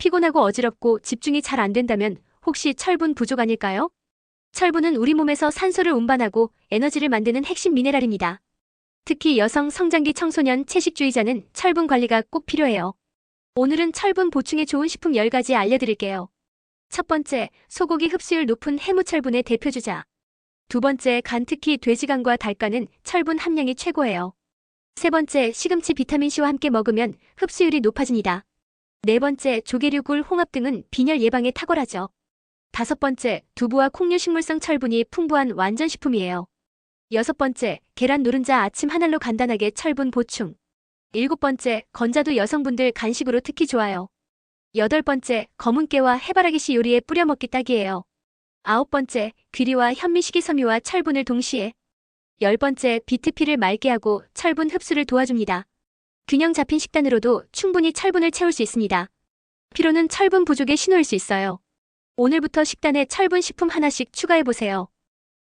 피곤하고 어지럽고 집중이 잘 안 된다면 혹시 철분 부족 아닐까요? 철분은 우리 몸에서 산소를 운반하고 에너지를 만드는 핵심 미네랄입니다. 특히 여성 성장기 청소년 채식주의자는 철분 관리가 꼭 필요해요. 오늘은 철분 보충에 좋은 식품 10가지 알려드릴게요. 첫 번째, 소고기 흡수율 높은 해무철분의 대표주자. 두 번째, 간 특히 돼지간과 닭간은 철분 함량이 최고예요. 세 번째, 시금치 비타민C와 함께 먹으면 흡수율이 높아집니다. 네 번째, 조개류, 굴, 홍합 등은 빈혈 예방에 탁월하죠. 다섯 번째, 두부와 콩류 식물성 철분이 풍부한 완전식품이에요. 여섯 번째, 계란 노른자 아침 한 알로 간단하게 철분 보충. 일곱 번째, 건자도 여성분들 간식으로 특히 좋아요. 여덟 번째, 검은 깨와 해바라기 씨 요리에 뿌려 먹기 딱이에요. 아홉 번째, 귀리와 현미식이 섬유와 철분을 동시에. 열 번째, 비트피를 맑게 하고 철분 흡수를 도와줍니다. 균형 잡힌 식단으로도 충분히 철분을 채울 수 있습니다. 피로는 철분 부족의 신호일 수 있어요. 오늘부터 식단에 철분 식품 하나씩 추가해보세요.